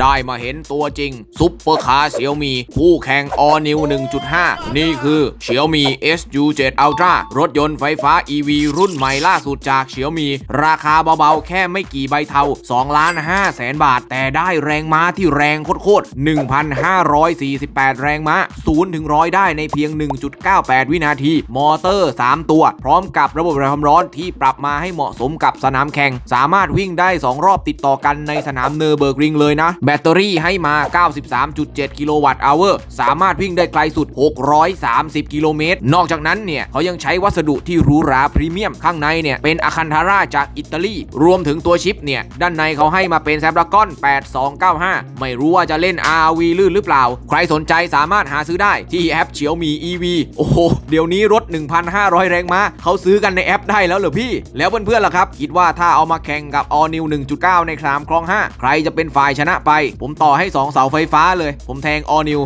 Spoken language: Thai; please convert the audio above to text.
ได้มาเห็นตัวจริง ซุปเปอร์คาร์เสี่ยวมีคู่แข่ง All New 1.5 นี่คือ Xiaomi SU7 Ultra รถยนต์ไฟฟ้า EV รุ่นใหม่ล่าสุดจาก Xiaomi ราคาเบาๆ แค่ไม่กี่ใบเทา2ล้าน5แสนบาท แต่ได้แรงม้าที่แรงโคตรๆ1,548 แรงม้า0ถึง100ได้ในเพียง 1.98 วินาที มอเตอร์ 3 ตัว พร้อมกับระบบระความร้อนที่ปรับมาให้เหมาะสมกับสนามแข่ง สามารถวิ่งได้ 2 รอบติดต่อกันในสนามเนอร์เบิร์กริงเลยนะแบตเตอรี่ให้มา 93.7 กิโลวัตต์อเวอร์สามารถวิ่งได้ไกลสุด 630 กิโลเมตร นอกจากนั้นเนี่ยเขายังใช้วัสดุที่หรูหราพรีเมียมข้างในเนี่ยเป็นอะคันทาร่าจากอิตาลี รวมถึงตัวชิปเนี่ย ด้านในเขาให้มาเป็น Snapdragon 8295 ไม่รู้ว่าจะเล่น RV ลื่นหรือเปล่า ใครสนใจสามารถหาซื้อได้ที่แอปเฉียวมี EV โอ้โห เดี๋ยวนี้รถ 1,500 แรงม้าเขาซื้อกันในแอปได้แล้วเหรอพี่ แล้วเพื่อนๆล่ะครับ คิดว่าถ้าเอามาแข่งกับ All New 1.9 ในครามคลอง 5 ใครจะเป็นฝ่ายชนะไปผมต่อให้ 2 เสาไฟฟ้าเลย ผมแทงออนิว